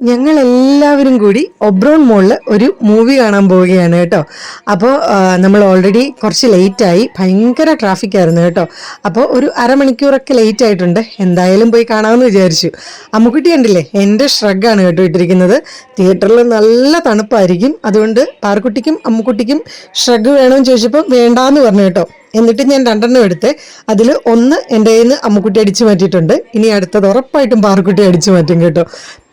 ഞങ്ങൾ എല്ലാവരും കൂടി ഒബ്രോൺ മോളിൽ ഒരു മൂവി കാണാൻ പോവുകയാണ് കേട്ടോ. അപ്പോൾ നമ്മൾ ഓൾറെഡി കുറച്ച് ലേറ്റായി ഭയങ്കര ട്രാഫിക് ആയിരുന്നു കേട്ടോ. അപ്പോൾ ഒരു അരമണിക്കൂറൊക്കെ ലേറ്റ് ആയിട്ടുണ്ട്. എന്തായാലും പോയി കാണാമെന്ന് വിചാരിച്ചു. അമ്മുക്കുട്ടി കണ്ടില്ലേ? എന്റെ ഷ്രഗാണ് കേട്ടോ ഇട്ടിരിക്കുന്നത്. തിയേറ്ററിൽ നല്ല തണുപ്പായിരിക്കും. അതുകൊണ്ട് പാർക്കുട്ടിക്കും അമ്മുക്കുട്ടിക്കും ഷ്രഗ് വേണമെന്ന് ചോദിച്ചപ്പോൾ വേണ്ടാന്ന് പറഞ്ഞു കേട്ടോ. എന്നിട്ട് ഞാൻ രണ്ടെണ്ണം എടുത്ത് അതിൽ ഒന്ന് എന്റെ കയ്യിൽ നിന്ന് അമ്മുക്കുട്ടി അടിച്ചു മാറ്റിയിട്ടുണ്ട്. ഇനി അടുത്തത് ഉറപ്പായിട്ടും പാറക്കുട്ടി അടിച്ചു മാറ്റും കേട്ടോ.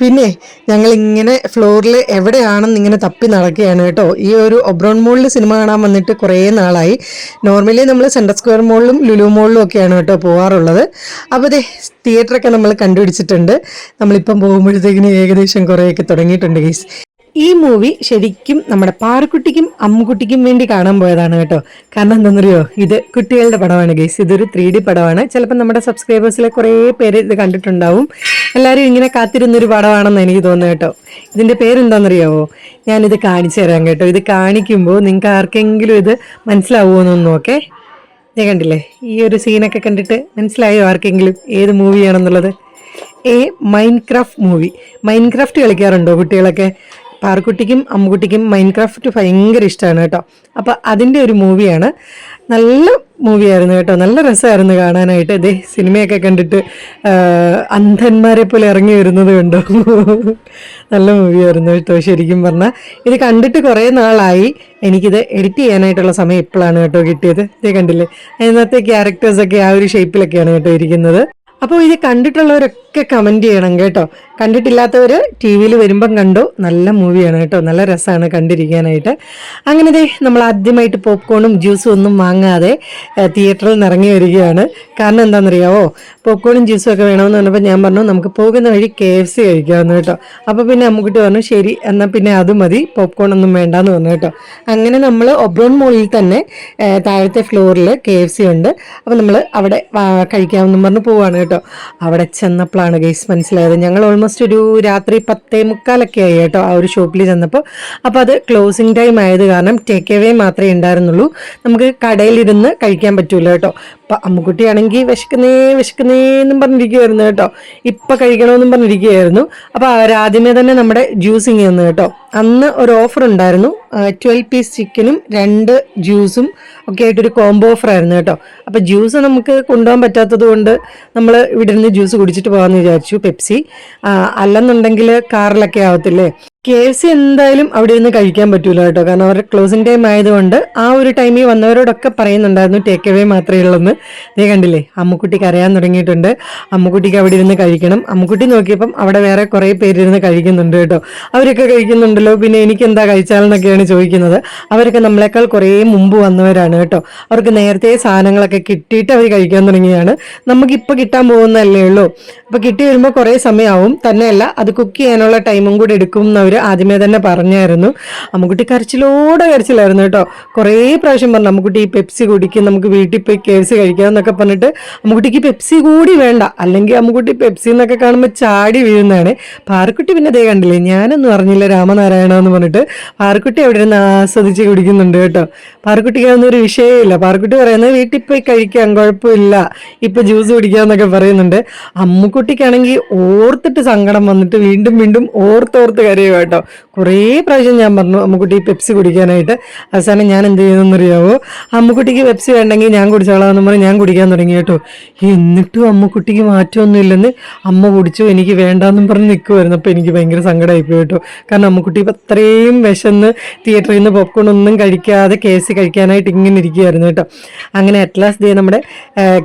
പിന്നെ ഞങ്ങളിങ്ങനെ ഫ്ലോറിൽ എവിടെയാണെന്ന് ഇങ്ങനെ തപ്പി നടക്കുകയാണ് കേട്ടോ. ഈ ഒരു ഒബ്രോൺ മോളിൽ സിനിമ കാണാൻ വന്നിട്ട് കുറേ നാളായി. നോർമലി നമ്മൾ സെൻട്രൽ സ്ക്വയർ മോളിലും ലുലു മോളിലും ഒക്കെയാണ് കേട്ടോ പോകാറുള്ളത് അപ്പോൾ അതെ തിയേറ്ററൊക്കെ നമ്മൾ കണ്ടുപിടിച്ചിട്ടുണ്ട്. നമ്മളിപ്പം പോകുമ്പോഴത്തേക്കിന് ഏകദേശം കുറേയൊക്കെ തുടങ്ങിയിട്ടുണ്ട് ഗീസ് ഈ മൂവി ശരിക്കും നമ്മുടെ പാറുക്കുട്ടിക്കും അമ്മുക്കുട്ടിക്കും വേണ്ടി കാണാൻ പോയതാണ് കേട്ടോ. കാരണം എന്താണെന്നറിയോ ഇത് കുട്ടികളുടെ പടമാണ് ഗൈസ്. ഇതൊരു ത്രീ ഡി പടമാണ്. ചിലപ്പോൾ നമ്മുടെ സബ്സ്ക്രൈബേഴ്സിലെ കുറേ പേര് ഇത് കണ്ടിട്ടുണ്ടാവും. എല്ലാവരും ഇങ്ങനെ കാത്തിരുന്നൊരു പടമാണെന്ന് എനിക്ക് തോന്നുന്നു കേട്ടോ. ഇതിന്റെ പേരെന്താണെന്നറിയാവോ ഞാനിത് കാണിച്ചു തരാം കേട്ടോ. ഇത് കാണിക്കുമ്പോൾ നിങ്ങൾക്ക് ആർക്കെങ്കിലും ഇത് മനസ്സിലാവുമോ എന്നൊന്നും ഓക്കെ ഞാൻ കണ്ടില്ലേ? ഈ ഒരു സീനൊക്കെ കണ്ടിട്ട് മനസ്സിലായോ ആർക്കെങ്കിലും ഏത് മൂവിയാണെന്നുള്ളത്? എ മൈൻക്രാഫ്റ്റ് മൂവി മൈൻക്രാഫ്റ്റ് കളിക്കാറുണ്ടോ കുട്ടികളൊക്കെ? പാർക്കുട്ടിക്കും അമ്മുകുട്ടിക്കും മൈൻക്രാഫ്റ്റ് ഭയങ്കര ഇഷ്ടമാണ് കേട്ടോ. അപ്പോൾ അതിന്റെ ഒരു മൂവിയാണ്. നല്ല മൂവിയായിരുന്നു കേട്ടോ. നല്ല രസമായിരുന്നു കാണാനായിട്ട്. ഇതേ സിനിമയൊക്കെ കണ്ടിട്ട് അന്ധന്മാരെ പോലെ ഇറങ്ങി വരുന്നത് കണ്ടോ. നല്ല മൂവിയായിരുന്നു കേട്ടോ ശരിക്കും പറഞ്ഞാൽ ഇത് കണ്ടിട്ട് കുറേ നാളായി. എനിക്കിത് എഡിറ്റ് ചെയ്യാനായിട്ടുള്ള സമയം ഇപ്പോഴാണ് കേട്ടോ കിട്ടിയത്. ഇതേ കണ്ടില്ലേ? അതിനകത്തെ ക്യാരക്ടേഴ്സൊക്കെ ആ ഒരു ഷേപ്പിലൊക്കെയാണ് കേട്ടോ ഇരിക്കുന്നത്. അപ്പോൾ ഇത് കണ്ടിട്ടുള്ളവരൊക്കെ കമന്റ് ചെയ്യണം കേട്ടോ. കണ്ടിട്ടില്ലാത്തവർ ടി വിയിൽ വരുമ്പം കണ്ടു? നല്ല മൂവിയാണ് കേട്ടോ. നല്ല രസമാണ് കണ്ടിരിക്കാനായിട്ട്. അങ്ങനെ ദേ നമ്മൾ ആദ്യമായിട്ട് പോപ്കോണും ജ്യൂസും ഒന്നും വാങ്ങാതെ തിയേറ്ററിൽ ഇറങ്ങി വരികയാണ്. കാരണം എന്താണെന്നറിയാവോ? പോപ്കോണും ജ്യൂസും ഒക്കെ വേണമെന്ന് പറഞ്ഞപ്പോൾ ഞാൻ പറഞ്ഞു നമുക്ക് പോകുന്ന വഴി കെ എഫ് സി കഴിക്കാമെന്ന് കേട്ടോ. അപ്പോൾ പിന്നെ അമ്മുക്കുട്ടി പറഞ്ഞു ശരി എന്നാൽ പിന്നെ അത് മതി. പോപ്കോൺ ഒന്നും വേണ്ടാന്ന് പറഞ്ഞു കേട്ടോ. അങ്ങനെ നമ്മൾ ഒബ്രോൺ മോളിൽ തന്നെ താഴത്തെ ഫ്ലോറിൽ കെ എഫ് സി ഉണ്ട്. അപ്പോൾ നമ്മൾ അവിടെ കഴിക്കാമെന്നും പറഞ്ഞ് പോവാണ് കേട്ടോ. അവിടെ ചെന്നപ്പോഴാണ് ഗൈസ് മനസ്സിലായത്. ഞങ്ങൾ ഓൾമോസ്റ്റ് ഒരു രാത്രി പത്തേ മുക്കാലൊക്കെ ആയി കേട്ടോ ആ ഒരു ഷോപ്പിൽ ചെന്നപ്പോൾ. അപ്പോൾ അത് ക്ലോസിങ് ടൈം ആയത് കാരണം ടേക്ക് എവേ മാത്രമേ ഉണ്ടായിരുന്നുള്ളൂ. നമുക്ക് കടയിലിരുന്ന് കഴിക്കാൻ പറ്റൂല കേട്ടോ. അപ്പം അമ്മുക്കുട്ടിയാണെങ്കിൽ വിശക്കുന്നേ വിശക്കുന്നേ എന്നും പറഞ്ഞിരിക്കുമായിരുന്നു കേട്ടോ. ഇപ്പം കഴിക്കണമെന്നും പറഞ്ഞിരിക്കുകയായിരുന്നു അപ്പോൾ അവരാദ്യമേ തന്നെ നമ്മുടെ ജ്യൂസിങ് തന്നു കേട്ടോ. അന്ന് ഒരു ഓഫർ ഉണ്ടായിരുന്നു. ട്വൽവ് പീസ് ചിക്കനും രണ്ട് ജ്യൂസും ഒക്കെ ആയിട്ടൊരു കോംബോ ഓഫർ ആയിരുന്നു കേട്ടോ. അപ്പോൾ ജ്യൂസ് നമുക്ക് കൊണ്ടുപോകാൻ പറ്റാത്തത് കൊണ്ട് നമ്മൾ ഇവിടെ നിന്ന് ജ്യൂസ് കുടിച്ചിട്ട് പോകാമെന്ന് വിചാരിച്ചു പെപ്സി അല്ലെന്നുണ്ടെങ്കിൽ കാറിലൊക്കെ ആവത്തില്ലേ? കെ എഫ് സി എന്തായാലും അവിടെ ഇരുന്ന് കഴിക്കാൻ പറ്റൂല കേട്ടോ. കാരണം അവരുടെ ക്ലോസിംഗ് ടൈം ആയതുകൊണ്ട് ആ ഒരു ടൈമിൽ വന്നവരോടൊക്കെ പറയുന്നുണ്ടായിരുന്നു ടേക്ക് അവേ മാത്രമേ ഉള്ളെന്ന്. നീ കണ്ടില്ലേ അമ്മുക്കുട്ടിക്ക് അറിയാൻ തുടങ്ങിയിട്ടുണ്ട്. അമ്മുക്കുട്ടിക്ക് അവിടെ ഇരുന്ന് കഴിക്കണം. അമ്മുക്കുട്ടി നോക്കിയപ്പം അവിടെ വേറെ കുറേ പേരിരുന്ന് കഴിക്കുന്നുണ്ട് കേട്ടോ. അവരൊക്കെ കഴിക്കുന്നുണ്ടല്ലോ. പിന്നെ എനിക്ക് എന്താ കഴിച്ചാലെന്നൊക്കെയാണ് ചോദിക്കുന്നത്. അവരൊക്കെ നമ്മളെക്കാൾ കുറേ മുമ്പ് വന്നവരാണ് കേട്ടോ. അവർക്ക് നേരത്തെ സാധനങ്ങളൊക്കെ കിട്ടിയിട്ട് അവർ കഴിക്കാൻ തുടങ്ങിയാണ് നമുക്കിപ്പോൾ കിട്ടാൻ പോകുന്നതല്ലേ ഉള്ളൂ. അപ്പോൾ കിട്ടി വരുമ്പോൾ കുറേ സമയമാവും തന്നെയല്ല അത് കുക്ക് ചെയ്യാനുള്ള ടൈമും കൂടെ എടുക്കും എന്നവർ ആദ്യമേ തന്നെ പറഞ്ഞായിരുന്നു. അമ്മുക്കുട്ടി കരച്ചിലോടെ കരച്ചിലായിരുന്നു കേട്ടോ. കുറേ പ്രാവശ്യം പറഞ്ഞു അമ്മുക്കുട്ടി ഈ പെപ്സി കുടിക്കും നമുക്ക് വീട്ടിൽ പോയി കെ എഫ് സി കഴിക്കാം എന്നൊക്കെ പറഞ്ഞിട്ട് അമ്മുക്കുട്ടിക്ക് പെപ്സി കൂടി വേണ്ട. അല്ലെങ്കിൽ അമ്മുക്കുട്ടി പെപ്സി എന്നൊക്കെ കാണുമ്പോൾ ചാടി വീഴുന്നതാണ്. പാറക്കുട്ടി പിന്നെ അതേ കണ്ടില്ലേ ഞാനൊന്നും അറിഞ്ഞില്ല രാമനാരായണ എന്ന് പറഞ്ഞിട്ട് പാറക്കുട്ടി അവിടെ ഇരുന്ന് ആസ്വദിച്ച് കുടിക്കുന്നുണ്ട് കേട്ടോ. പാറക്കുട്ടിക്ക് അതൊന്നും ഒരു വിഷയമില്ല പാറക്കുട്ടി പറയുന്നത് വീട്ടിൽ പോയി കഴിക്കാം കുഴപ്പമില്ല. ഇപ്പൊ ജ്യൂസ് കുടിക്കാന്നൊക്കെ പറയുന്നുണ്ട്. അമ്മുക്കുട്ടിക്കാണെങ്കിൽ ഓർത്തിട്ട് സങ്കടം വന്നിട്ട് വീണ്ടും വീണ്ടും ഓർത്തോർത്ത് കരയുക കേട്ടോ. കുറേ പ്രാവശ്യം ഞാൻ പറഞ്ഞു അമ്മുക്കുട്ടി പെപ്സി കുടിക്കാനായിട്ട്. അവസാനം ഞാൻ എന്ത് ചെയ്യുന്നറിയാവോ അമ്മുക്കുട്ടിക്ക് പെപ്സി വേണ്ടെങ്കിൽ ഞാൻ കുടിച്ചോളാം എന്ന് പറഞ്ഞ് ഞാൻ കുടിക്കാൻ തുടങ്ങി കേട്ടോ. എന്നിട്ടും അമ്മുക്കുട്ടിക്ക് മാറ്റമൊന്നും ഇല്ലെന്ന് അമ്മ കുടിച്ചു എനിക്ക് വേണ്ടാന്നും പറഞ്ഞ് നിൽക്കുമായിരുന്നു അപ്പോൾ എനിക്ക് ഭയങ്കര സങ്കടമായിപ്പോയി കേട്ടോ. കാരണം അമ്മുക്കുട്ടി ഇപ്പം അത്രയും വിശന്ന് തിയേറ്ററിൽ നിന്ന് പോപ്കോൺ ഒന്നും കഴിക്കാതെ കെ എഫ് സി കഴിക്കാനായിട്ട് ഇങ്ങനെ ഇരിക്കുകയായിരുന്നു കേട്ടോ. അങ്ങനെ അറ്റ്ലാസ് ഡേ നമ്മുടെ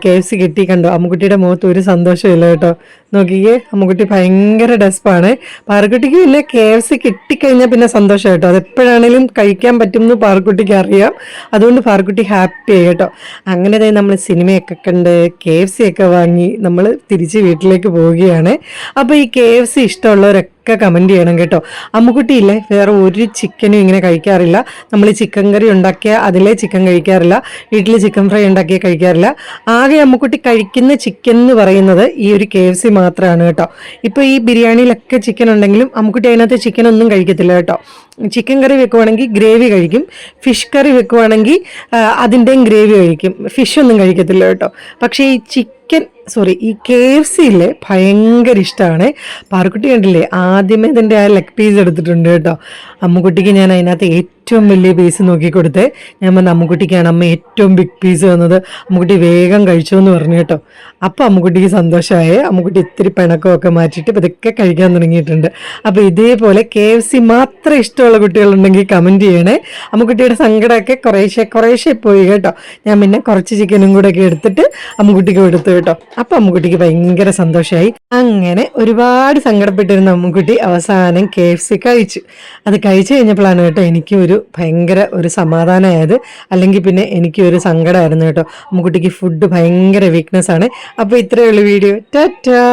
കെ എഫ് സി കിട്ടി. കണ്ടോ? അമ്മുക്കുട്ടിയുടെ മുഖത്ത് ഒരു സന്തോഷമില്ല കേട്ടോ. നോക്കിക്കേ അമ്മുക്കുട്ടി ഭയങ്കര ഡെസ്പാണ് പാറക്കുട്ടിക്കും ഇല്ല കെ എഫ് സി കിട്ടിക്കഴിഞ്ഞാൽ പിന്നെ സന്തോഷം കേട്ടോ അത് എപ്പോഴാണേലും കഴിക്കാൻ പറ്റും എന്ന് പാർക്കുട്ടിക്ക് അറിയാം. അതുകൊണ്ട് പാർക്കുട്ടി ഹാപ്പി ആയി കേട്ടോ. അങ്ങനെ തന്നെ നമ്മൾ സിനിമയൊക്കെ കണ്ട് കെ എഫ് സി ഒക്കെ വാങ്ങി നമ്മൾ തിരിച്ച് വീട്ടിലേക്ക് പോവുകയാണ്. അപ്പോൾ ഈ കെ എഫ് സി ഇഷ്ടമുള്ളവരൊക്കെ ഒക്കെ കമന്റ് ചെയ്യണം കേട്ടോ. അമ്മുക്കുട്ടിയില്ലേ വേറെ ഒരു ചിക്കനും ഇങ്ങനെ കഴിക്കാറില്ല. നമ്മൾ ചിക്കൻ കറി ഉണ്ടാക്കിയ അതിലെ ചിക്കൻ കഴിക്കാറില്ല. വീട്ടിൽ ചിക്കൻ ഫ്രൈ ഉണ്ടാക്കിയ കഴിക്കാറില്ല. ആകെ അമ്മുക്കുട്ടി കഴിക്കുന്ന ചിക്കൻ എന്ന് പറയുന്നത് ഈ ഒരു കെ മാത്രമാണ് കേട്ടോ. ഇപ്പോൾ ഈ ബിരിയാണിയിലൊക്കെ ചിക്കൻ ഉണ്ടെങ്കിലും അമ്മുക്കുട്ടി അതിനകത്ത് ചിക്കൻ ഒന്നും കഴിക്കത്തില്ല കേട്ടോ. ചിക്കൻ കറി വെക്കുവാണെങ്കിൽ ഗ്രേവി കഴിക്കും. ഫിഷ് കറി വെക്കുവാണെങ്കിൽ അതിന്റെയും ഗ്രേവി കഴിക്കും. ഫിഷ് ഒന്നും കഴിക്കത്തില്ല കേട്ടോ. പക്ഷേ ഈ ചിക്കൻ സോറി ഈ കെ എഫ് സിയിലെ ഭയങ്കര ഇഷ്ടമാണ്. പാറക്കുട്ടി കണ്ടില്ലേ? ആദ്യമേ ഇതിന്റെ ആ ലെഗ് പീസ് എടുത്തിട്ടുണ്ട് കേട്ടോ. അമ്മുക്കുട്ടിക്ക് ഞാൻ അതിനകത്ത് ഏറ്റവും വലിയ പീസ് നോക്കി കൊടുത്തേ ഞാൻ അമ്മുക്കുട്ടിക്കാണ് അമ്മ ഏറ്റവും ബിഗ് പീസ് വന്നത് അമ്മുക്കുട്ടി വേഗം കഴിച്ചു എന്ന് പറഞ്ഞു കേട്ടോ. അപ്പോൾ അമ്മുക്കുട്ടിക്ക് സന്തോഷമായി. അമ്മുക്കുട്ടി ഇത്തിരി പിണക്കമൊക്കെ മാറ്റിയിട്ട് പതുക്കെ കഴിക്കാൻ തുടങ്ങിയിട്ടുണ്ട്. അപ്പോൾ ഇതേപോലെ കെ എഫ് സി മാത്രം ഇഷ്ടമുള്ള കുട്ടികളുണ്ടെങ്കിൽ കമന്റ് ചെയ്യണേ. അമ്മുക്കുട്ടിയുടെ സങ്കടമൊക്കെ കുറേശ്ശെ കുറേശ്ശെ പോയി കേട്ടോ. ഞാൻ പിന്നെ കുറച്ച് ചിക്കനും കൂടെ ഒക്കെ എടുത്തിട്ട് അമ്മുക്കുട്ടിക്ക് കൊടുത്തു കേട്ടോ. അപ്പം അമ്മുക്കുട്ടിക്ക് ഭയങ്കര സന്തോഷമായി അങ്ങനെ ഒരുപാട് സങ്കടപ്പെട്ടിരുന്ന അമ്മുക്കുട്ടി അവസാനം കെ എഫ് സി കഴിച്ചു. അത് കഴിച്ചു കഴിഞ്ഞപ്പോഴാണ് കേട്ടോ എനിക്ക് ഒരു ഭയങ്കര ഒരു സമാധാനമായത് അല്ലെങ്കിൽ പിന്നെ എനിക്ക് ഒരു സങ്കടമായിരുന്നു കേട്ടോ. അമ്മുക്കുട്ടിക്ക് ഫുഡ് ഭയങ്കര വീക്ക്നെസ് ആണ്. അപ്പോൾ ഉള്ളൂ വീഡിയോ ടാറ്റാ!